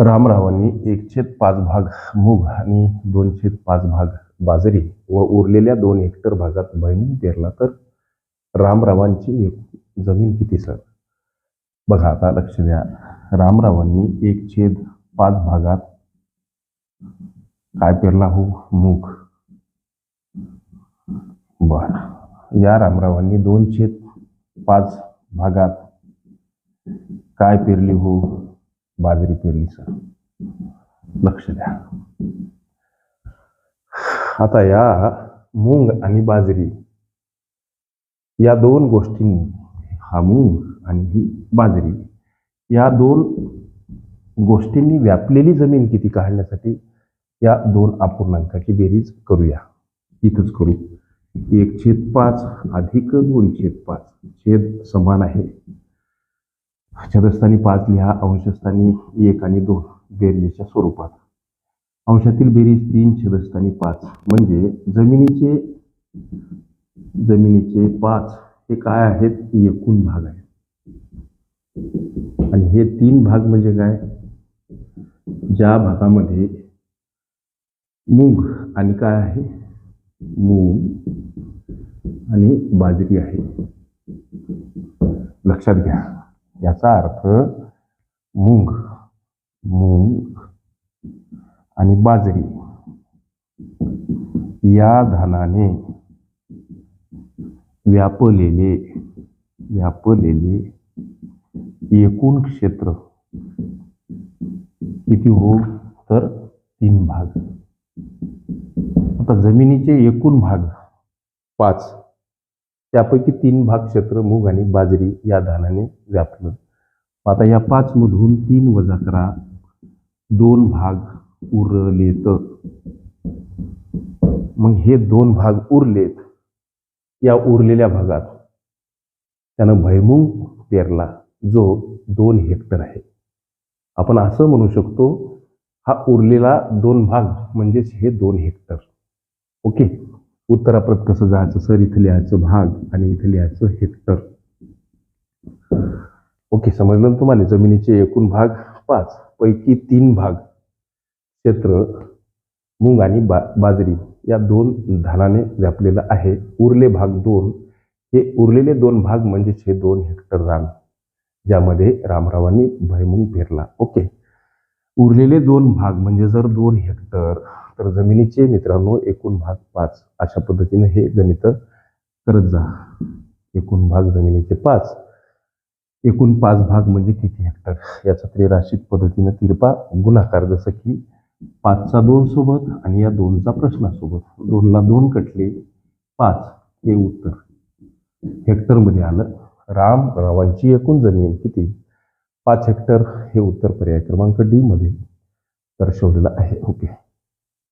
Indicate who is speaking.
Speaker 1: रामरावांनी एक छेद पाच भाग मूग आणि दोन छेद पाच भाग बाजरी व उरलेल्या दोन हेक्टर भागात भुईमूग पेरला तर रामरावांची एक जमीन किती सर? बघा आता लक्ष द्या. रामरावांनी एक छेद पाच भागात काय पेरला हो? मूग. बर. या रामरावांनी दोन छेद पाच भागात काय पेरली हो? बाजरी पेरली लक्ष द्या. आता या मूंग आणि बाजरी या दोन गोष्टींनी हा मूग आणि ही बाजरी या दोन गोष्टींनी व्यापलेली जमीन किती काढण्यासाठी या दोन अपूर्णांकाची बेरीज करूया. इथंच करू. एक छेद पाच अधिक दोन छेद पाच. छेद समान आहे. अक्षरस्थानी पाच लिहा अंशस्थानी एक आणि दोन बेरजेच्या स्वरूपात. अंशातील बेरीज तीन छदस्थानी पाच. म्हणजे जमिनीचे जमिनीचे पाच हे काय आहेत? एकूण भाग आहेत. आणि हे तीन भाग म्हणजे काय? ज्या भागामध्ये मूग आणि काय आहे? मूग आणि बाजरी आहे. लक्षात घ्या. याचा अर्थ मूंग मूग आणि बाजरी या धानाने व्यापलेले व्यापलेले एकूण क्षेत्र किती हो? तर तीन भाग. आता जमिनीचे एकूण भाग पाच. त्यापैकी तीन भाग क्षेत्र मूग आणि बाजरी या धानाने व्यापलं. आता या पाच मधून तीन वजा करा. दोन भाग उरलेत. मग हे दोन भाग उरलेत. या उरलेल्या भागात त्यानं भैमुंग पेरला जो दोन हेक्टर आहे. आपण असं म्हणू शकतो हा उरलेला दोन भाग म्हणजेच हे दोन हेक्टर. ओके? उत्तराप्रत कसं जायचं सर इथं लिहायचं भाग आणि इथं लिहायचं हेक्टर. ओके समजलं तुम्हाला? जमिनीचे एकूण भाग पाच पैकी तीन भाग क्षेत्र मूग आणि बा बाजरी या दोन धानाने व्यापलेलं आहे. उरले भाग दोन हे उरलेले दोन भाग म्हणजेच हे दोन हेक्टर रान ज्यामध्ये रामरावांनी भैमुंग पेरला. ओके. उरलेले दोन भाग म्हणजे जर दोन हेक्टर तर जमिनीचे मित्रांनो एकूण भाग पाच. अशा पद्धतीने हे गणित करत जा. एकूण भाग जमिनीचे पाच. एकूण पाच भाग म्हणजे किती हेक्टर? याचा त्रिराशिक पद्धतीने तिरपा गुणाकार जसं की पाचचा दोन सोबत आणि या दोनचा प्रश्नासोबत. दोनला दोन कटले पाच. हे उत्तर. हेक्टरमध्ये आलं. राम रावांची एकूण जमीन किती? पाच हेक्टर हे उत्तर पर्याय क्रमांक डी मध्ये दर्शवलेलं आहे. ओके